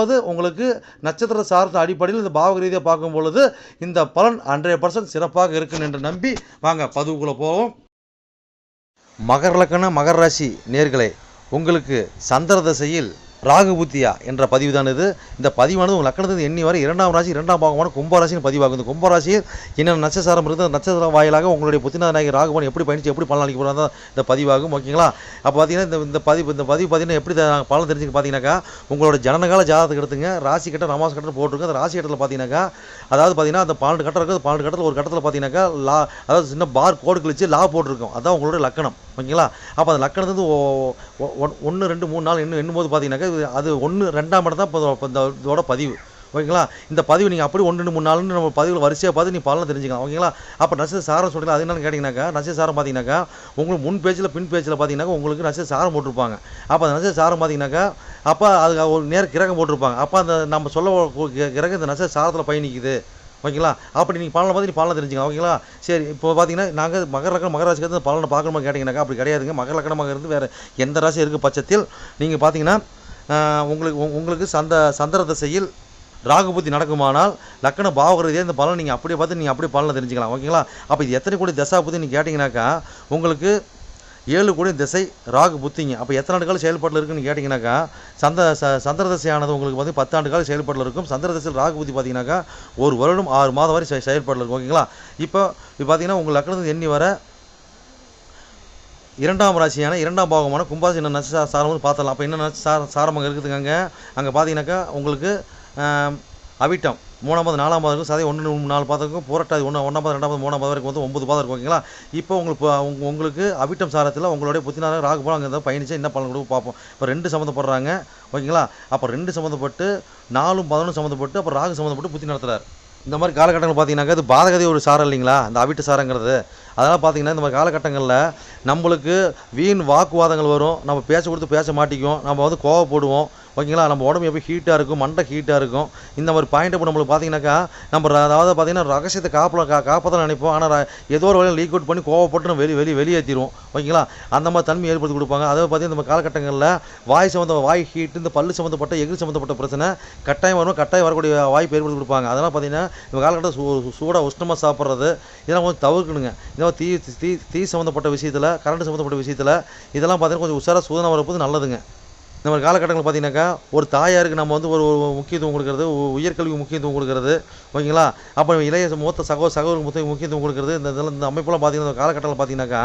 அதாவது உங்களுக்கு நட்சத்திர சார்ந்த அடிப்படையில் இந்த பாவக ரீதியாக பார்க்கும் பொழுது இந்த பலன் ஹண்ட்ரட் பர்சன்ட் சிறப்பாக இருக்கும் என்று நம்பி வாங்க பதிவுக்குள்ளே போவோம். மகர லக்கண மகர ராசி நேர்களே உங்களுக்கு சந்திர தசையில் ராகு புத்தியா என்ற பதிவு தான் இது. இந்த பதிவானது உங்கள் லக்கணத்தின் எண்ணி வரை இரண்டாம் ராசி இரண்டாம் பாகமான கும்பராசின்னு பதிவாகும் இந்த கும்பராசியில் என்னென்ன நட்சத்திரம் இருக்குது? அந்த நட்சத்திர வாயிலாக உங்களுடைய புத்திநாத நாயகி ராகுபவன் எப்படி பயணிச்சு எப்படி பலன் அளிக்க போகிறாங்க இந்த பதிவாகும். ஓகேங்களா? அப்போ பார்த்தீங்கன்னா இந்த இந்த பதிவு இந்த பதிவு பார்த்தீங்கன்னா எப்படி பலன் தெரிஞ்சுக்க பார்த்தீங்கன்னாக்கா உங்களோட ஜனனகால ஜாதகத்துக்கு எடுத்துங்க. ராசி கட்டம் ரமாச கட்டம் போட்டிருக்கு. அந்த ராசி கட்டத்தில் பார்த்தீங்கன்னாக்கா அதாவது பார்த்தீங்கன்னா அந்த பன்னெண்டு கட்டம் இருக்குது. பன்னெண்டு கட்டத்தில் ஒரு கட்டத்தில் பார்த்தீங்கன்னாக்கா லா அதாவது சின்ன பார் கோடு கழிச்சு லா போட்டிருக்கும். அதான் உங்களோட லக்கணம். ஓகேங்களா? அப்போ அந்த லக்கணத்து ஒன்று ரெண்டு மூணு நாள் இன்னும் எண்ணும் போது பார்த்தீங்கன்னாக்கா இது அது ஒன்று ரெண்டாம் இடம் தான் இப்போ இந்த இதோட பதிவு. ஓகேங்களா? இந்த பதிவு நீங்கள் அப்படி ஒன்று ரெண்டு மூணு நாள்னு நம்ம பதிவில் வரிசையாக பார்த்து நீ பலனை தெரிஞ்சுக்கலாம். ஓகேங்களா? அப்போ நட்சத்திர சாரம் சொல்கிறீங்க அது என்னன்னு கேட்டிங்கனாக்கா நட்சத்திர சாரம் பார்த்தீங்கன்னாக்கா உங்களுக்கு முன் பேஜில் பின் பேஜில் பார்த்தீங்கன்னாக்கா உங்களுக்கு நட்சத்திர சாரம் போட்டிருப்பாங்க. அப்போ அந்த நட்சத்திர சாரம் பார்த்தீங்கன்னாக்கா அப்போ அது ஒரு நேர கிரகம் போட்டிருப்பாங்க. அப்போ அந்த நம்ம சொல்ல கிரகம் இந்த நட்சத்திர சாரத்தில் பயணிக்குது. ஓகேங்களா? அப்படி நீங்கள் பலனை பார்த்து நீ பலனை தெரிஞ்சுங்க ஓகேங்களா? சரி இப்போ பார்த்தீங்கன்னா நாங்கள் மகர லக்கணம் மகர ராசிக்கு வந்து பலனை பார்க்கணுமா கேட்டிங்கனாக்கா அப்படி கிடையாதுங்க. மகர லக்கணமாக இருந்து வேறு எந்த ராசி இருக்குது பட்சத்தில் நீங்கள் பார்த்தீங்கன்னா உங்களுக்கு உங்களுக்கு சந்த சந்திர திசையில் ராகுபுத்தி நடக்குமானால் லக்கண பாவகிறதே இந்த பலன் நீங்கள் அப்படியே பார்த்து நீங்கள் அப்படியே பலனை தெரிஞ்சுக்கலாம் ஓகேங்களா? அப்போ இது எத்தனை கோடி தசா புத்தி நீங்கள் கேட்டிங்கனாக்கா உங்களுக்கு ஏழு கோடி திசை ராகு புத்திங்க. அப்போ எத்தனை ஆண்டு காலம் செயல்பாட்டில் இருக்குன்னு கேட்டிங்கனாக்கா சந்த சந்திர திசையானது உங்களுக்கு வந்து பத்தாண்டு காலம் செயல்பாட்டில் இருக்கும். சந்திர தசையில் ராகு புத்தி பார்த்தீங்கன்னாக்கா ஒரு வருடம் ஆறு மாதம் வரை செயல்பாட்டில் இருக்கும். ஓகேங்களா? இப்போ இப்போ பார்த்தீங்கன்னா உங்கள் லக்கணத்துக்கு எண்ணி வர இரண்டாம் ராசியான இரண்டாம் பாகமான கும்பாசி என்ன நச்சு சாரம் வந்து பார்த்தலாம் அப்போ என்ன நச்சு சார சாரம் அங்கே இருக்குதுங்க அங்கே? அங்கே பார்த்தீங்கன்னாக்கா உங்களுக்கு அவிட்டம். மூணாவது நாலாம் பாதம் இருக்கும் சதை ஒன்று நாலு பாதம் இருக்கும். புரட்டாதி ஒன்று ஒன்றாம் பாதம் ரெண்டாம் பாதம் மூணாம் பாதம் வரைக்கும் வந்து ஒன்பது பாதம் இருக்கும் ஓகேங்களா இப்போ உங்களுக்கு உங்களுக்கு அவிட்டம் சாரத்தில் உங்களுடைய புத்தினால ராகு போல அங்கே இருந்தால் பயணிச்சு என்ன பலன் கொடுக்கும் பார்ப்போம். இப்போ ரெண்டு சம்மந்தப்படுறாங்க ஓகேங்களா? அப்போ ரெண்டு சம்மந்தப்பட்டு நாலும் பதினொன்று சம்மந்தப்பட்டு அப்புறம் ராகு சம்மந்தப்பட்டு புத்தி நடத்துறாரு. இந்த மாதிரி காலகட்டங்கள் பார்த்தீங்கன்னாக்கா இது பாதகதி ஒரு சாரம் இல்லைங்களா? இந்த அவிட்டு சாரங்கிறது. அதெல்லாம் பார்த்தீங்கன்னா இந்த மாதிரி காலகட்டங்களில் நம்மளுக்கு வீண் வாக்குவாதங்கள் வரும். நம்ம பேச கொடுத்து பேச மாட்டிக்குவோம். நம்ம வந்து கோவப்படுவோம். ஓகேங்களா? நம்ம உடம்பு எப்போ ஹீட்டாக இருக்கும் மண்டை ஹீட்டாக இருக்கும். இந்த மாதிரி பாயிண்ட் இப்போ நம்மளுக்கு பார்த்தீங்கன்னாக்கா நம்ம அதாவது பார்த்தீங்கன்னா ரகசியத்தை காப்பில் கா காப்பதான் நினைப்போம். ஆனால் ஏதோ ஒரு வழியில் லீக் அவுட் பண்ணி கோவப்பட்டு நம்ம வெளி வெளியே வெளியேற்றிடுவோம் ஓகேங்களா? அந்த மாதிரி தன்மை ஏற்படுத்தி கொடுப்பாங்க. அதாவது பார்த்தீங்கன்னா நம்ம காலகட்டங்களில் வாய் சம்மந்த வாய் ஹீட் இந்த பல்லு சம்மந்தப்பட்ட எகிர் சம்மந்தப்பட்ட பிரச்சனை கட்டாயம் வரும் கட்டாயம் வரக்கூடிய வாய்ப்பு ஏற்படுத்தி கொடுப்பாங்க. அதெல்லாம் பார்த்தீங்கன்னா இந்த காலகட்டம் சூ சூடாக உஷ்ணமாக சாப்பிட்றது இதெல்லாம் கொஞ்சம் தவிர்க்கணுங்க. இதெல்லாம் தீ தீ தீ சம்மந்தப்பட்ட விஷயத்தில் கரண்ட் சம்மந்தப்பட்ட விஷயத்தில் இதெல்லாம் பார்த்தீங்கன்னா கொஞ்சம் உஷாராக சூதனம் வரப்போது நல்லதுங்க. இந்த மாதிரி காலகட்டங்கள் பார்த்தீங்கன்னாக்கா ஒரு தாயாருக்கு நம்ம வந்து ஒரு ஒரு முக்கியத்துவம் கொடுக்கறது உ- உயர்கல்விக்கு முக்கியத்துவம் கொடுக்கறது ஓகேங்களா? அப்போ இளைய மூத்த சகோ சகோதரருக்கு முக்கியத்துவம் கொடுக்கறது இந்த இதெல்லாம் இந்த அமைப்பெல்லாம் பார்த்தீங்கன்னா காலகட்டத்தில் பார்த்தீங்கன்னாக்கா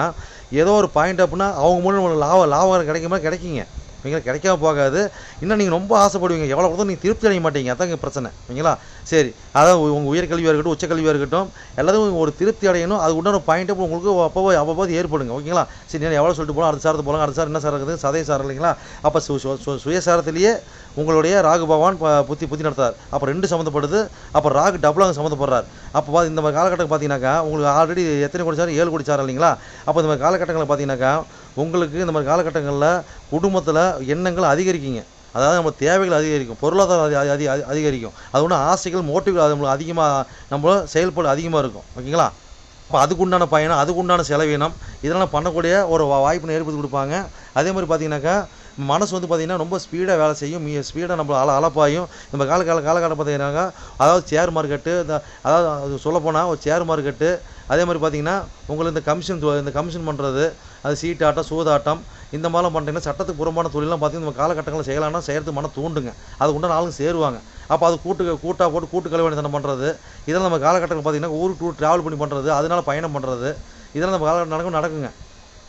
ஏதோ ஒரு பாயிண்ட் அப்படின்னா அவங்க மூலம் உங்களுக்கு லாபம் லாபம் கிடைக்குமா கிடைக்குங்க. ஓகேங்களா கிடைக்காம போகாது. இன்னும் நீங்கள் ரொம்ப ஆசைப்படுவீங்க. எவ்வளோ கூட நீங்கள் திருப்தி அடைய மாட்டீங்க. அதான் பிரச்சனை. ஓகேங்களா சரி. அதாவது உங்கள் உயர்கல்வியாக இருக்கட்டும் உச்சக்கல்வியாக இருக்கட்டும் எல்லாத்தையும் ஒரு திருப்தி அடையணும். அது உண்டான பாயிண்ட் உங்களுக்கு அப்போ அப்பப்போ ஏற்படுங்க. ஓகேங்களா? சரி நான் எவ்வளோ சொல்லிட்டு போகலாம் அடுத்த சாரத்து போகலாம் அடுத்த சார் என்ன சார் இருக்குது? சதய சார் இல்லைங்களா? அப்போ சு சு- சுயசாரத்திலேயே உங்களுடைய ராகு பகவான் புத்தி புத்தி நடத்தார் அப்போ ரெண்டு சம்மந்தப்படுது. அப்போ ராகு டபுளாக சம்மந்தப்படுறார். அப்போ இந்த மாதிரி காலகட்டம் பார்த்தீங்கன்னாக்கா உங்களுக்கு ஆல்ரெடி எத்தனை கோடி சார்? ஏழு கோடி சார் இல்லைங்களா? அப்போ இந்த மாதிரி காலகட்டங்களில் பார்த்தீங்கன்னாக்கா உங்களுக்கு இந்த மாதிரி காலகட்டங்களில் குடும்பத்தில் எண்ணங்கள் அதிகரிக்குங்க. அதாவது நம்ம தேவைகள் அதிகரிக்கும். பொருளாதாரம் அதி அதி அதிகரிக்கும். அது ஒன்று ஆசைகள் மோட்டிவ்கள் அது நம்மளுக்கு அதிகமாக நம்ம செயல்பாடு அதிகமாக இருக்கும். ஓகேங்களா? இப்போ அதுக்குண்டான பயணம் அதுக்குண்டான செலவினம் இதெல்லாம் பண்ணக்கூடிய ஒரு வா- ஏற்படுத்தி கொடுப்பாங்க. அதே மாதிரி பார்த்தீங்கன்னாக்கா மனசு வந்து பார்த்திங்கன்னா ரொம்ப ஸ்பீடாக வேலை செய்யும். மிக ஸ்பீடாக நம்ம அல அலப்பாயும். நம்ம கால கால காலகட்டம் பார்த்தீங்கன்னாக்கா அதாவது ஷேர் மார்க்கெட்டு இந்த அதாவது அது சொல்லப்போனால் ஒரு ஷேர் மார்க்கெட்டு அதே மாதிரி பார்த்தீங்கன்னா உங்களுக்கு இந்த கமிஷன் இந்த கமிஷன் பண்ணுறது அது சீட்டாட்டம் சூதாட்டம் இந்த மாதிரிலாம் பண்ணுறீங்கன்னா சட்டத்துக்கு புறம்பான தொழிலாம் பார்த்தீங்கன்னா நம்ம காலகட்டங்களில் செய்யலாம்னா செய்கிறதுக்கு மன தூண்டுங்க. அது உண்டான ஆளுங்க சேருவாங்க. அப்போ அது கூட்டு கூட்டாக போட்டு கூட்டு கல்வித்தனம் பண்ணுறது இதெல்லாம் நம்ம காலகட்டத்தில் பார்த்தீங்கன்னா ஊருக்கு டூர் ட்ராவல் பண்ணி பண்ணுறது அதனால பயணம் பண்ணுறது இதெல்லாம் நம்ம காலகட்டம் நடக்கும் நடக்குங்க.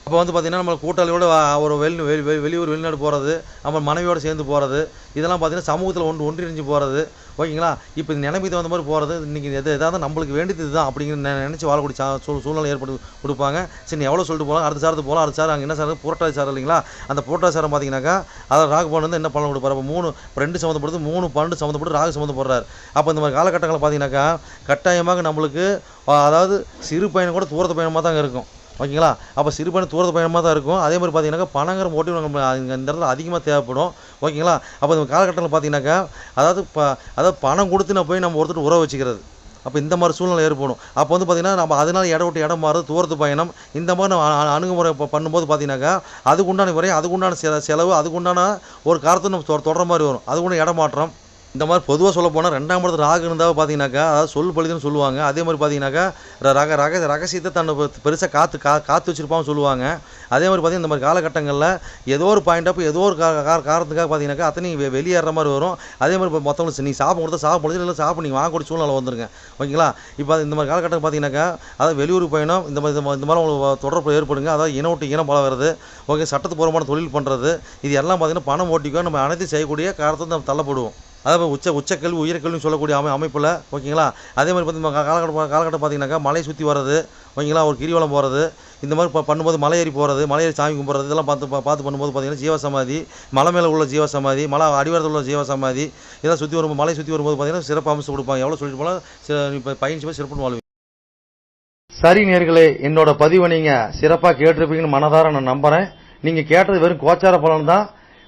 அப்போ வந்து பார்த்திங்கன்னா நம்ம கூட்டாளியோட ஒரு வெளி வெளி வெளியூர் வெளிநாடு போகிறது நம்ம மனைவியோடு சேர்ந்து போகிறது இதெல்லாம் பார்த்திங்கன்னா சமூகத்தில் ஒன்று ஒன்றிணைஞ்சு போகிறது ஓகேங்களா? இப்போ இந்த நிலைமைக்கு தகுந்த மாதிரி போகிறது இன்றைக்கி எது எதாவது நம்மளுக்கு வேண்டியது இதுதான் அப்படிங்கிற நினச்சி வாழக்கூடிய சா- சூழ் சூழ்நிலை ஏற்படுத்தி கொடுப்பாங்க. சரி நீ எவ்வளோ சொல்லிட்டு போகலாம் அடுத்த சாரத்து போகலாம் அடுத்த சார் அங்கே என்ன சார் புரட்டாதி சார் இல்லைங்களா? அந்த புரட்டாதி சாரம் பார்த்தீங்கன்னாக்கா அதை ராகு பவன் வந்து என்ன பலன் கொடுப்பாரு? அப்போ மூணு ரெண்டு சம்மந்தப்படுது மூணு பன்னெண்டு சம்மந்தப்பட்டு ராகு சம்மந்தப்படுறாரு. அப்போ இந்த மாதிரி காலகட்டங்களில் பார்த்தீங்கன்னாக்கா கட்டாயமாக நம்மளுக்கு அதாவது சிறு பயணம் கூட தூரத்து பயணமாக தாங்க இருக்கும். ஓகேங்களா? அப்போ சிறு பயணம் தூரத்து பயணமாக தான் இருக்கும். அதே மாதிரி பார்த்தீங்கன்னாக்கா பணங்கிற மோட்டிவ் நம்ம இந்த இடத்துல அதிகமாக தேவைப்படும். ஓகேங்களா? அப்போ இந்த காலகட்டத்தில் பார்த்தீங்கன்னாக்கா அதாவது ப அதாவது பணம் கொடுத்து நான் போய் நம்ம ஒருத்தர் உறவு வச்சுக்கிறது. அப்போ இந்த மாதிரி சூழ்நிலை ஏற்படும். அப்போ வந்து பார்த்திங்கன்னா நம்ம அதனால இடம் விட்டு இடம் மாறுது தூரத்து பயணம் இந்த மாதிரி நம்ம அணுகுமுறை இப்போ பண்ணும்போது பார்த்தீங்கன்னாக்கா அதுக்குண்டான முறை அதுக்குண்டான செ செலவு அதுக்குண்டான ஒரு காரத்தை நம்ம தொ- தொடர மாதிரி வரும். அதுக்குண்டான இடம் மாற்றம் இந்த மாதிரி பொதுவாக சொல்ல போனால் ரெண்டாம் இடத்துல ராகு இருந்தால் பார்த்தீங்கன்னாக்கா அதாவது சொல் பழுதுன்னு சொல்லுவாங்க. அதே மாதிரி பார்த்தீங்கன்னாக்கா ரக ரக ரகசியத்தை தன்னை பெருசாக காத்து கா காத்து வச்சிருப்பான்னு சொல்லுவாங்க. அதே மாதிரி பார்த்தீங்கன்னா இந்த மாதிரி காலகட்டங்களில் ஏதோ ஒரு பாயிண்ட் அப்போ ஏதோ ஒரு கா காரணத்துக்காக பார்த்தீங்கன்னாக்கா அத்தனை வெ- வெளியேற மாதிரி வரும். அதே மாதிரி இப்போ மற்றவங்களுக்கு நீங்கள் சாப்பிட கொடுத்தா சாப்பிட முடியாது இல்லை சாப்பிட நீங்கள் வாங்கக்கூடிய சூழ்நிலை வந்துருங்க. ஓகேங்களா? இப்போ அது இந்த மாதிரி காலகட்டம் பார்த்தீங்கன்னாக்கா அதாவது வெளியூர் பயணம் இந்த மாதிரி இந்த மாதிரி- இந்த மாதிரி உங்களுக்கு தொடர்பு ஏற்படுங்க. அதாவது இனம் விட்டு இனம் பழகிறது ஓகே சட்டத்துப்பூர்வமான தொழில் பண்ணுறது இது எல்லாம் பார்த்தீங்கன்னா பணம் ஓட்டிக்கோ நம்ம அனைத்தையும் செய்யக்கூடிய காலத்தை நம்ம தள்ளப்படுவோம். அதாவது உச்ச உச்சக்கல்வி உயர்கல்வின்னு சொல்லக்கூடிய அமை அமைப்பில் ஓகேங்களா? அதே மாதிரி பார்த்தீங்கன்னா காலகட்டம் காலகட்டம் பார்த்தீங்கன்னாக்கா மலை சுற்றி வர்றது ஓகேங்களா? ஒரு கிரிவலம் போகிறது இந்த மாதிரி ப- பண்ணும்போது மலை ஏறி போகிறது மலை ஏறி சாமி கும்பிட்றது இதெல்லாம் பார்த்து பார்த்து பண்ணும்போது பார்த்தீங்கன்னா ஜீவசமாதி மலை மேலே உள்ள ஜீவசமாதி மலை அடிவாரத்தில் உள்ள ஜீவசமாதி இதெல்லாம் சுற்றி வரும்போது மலை சுற்றி வரும்போது பார்த்தீங்கன்னா சிறப்பு அம்சம் கொடுப்பாங்க. எவ்வளோ சொல்லிட்டு போனால் இப்போ பயணிச்சு போய் சிறப்புன்னு வாழ்வீங்க சரி நேர்களே என்னோட பதிவை நீங்கள் சிறப்பாக கேட்டிருப்பீங்கன்னு மனதார நான் நம்புகிறேன் நீங்கள் கேட்டது வெறும் கோச்சார பலன் தான்.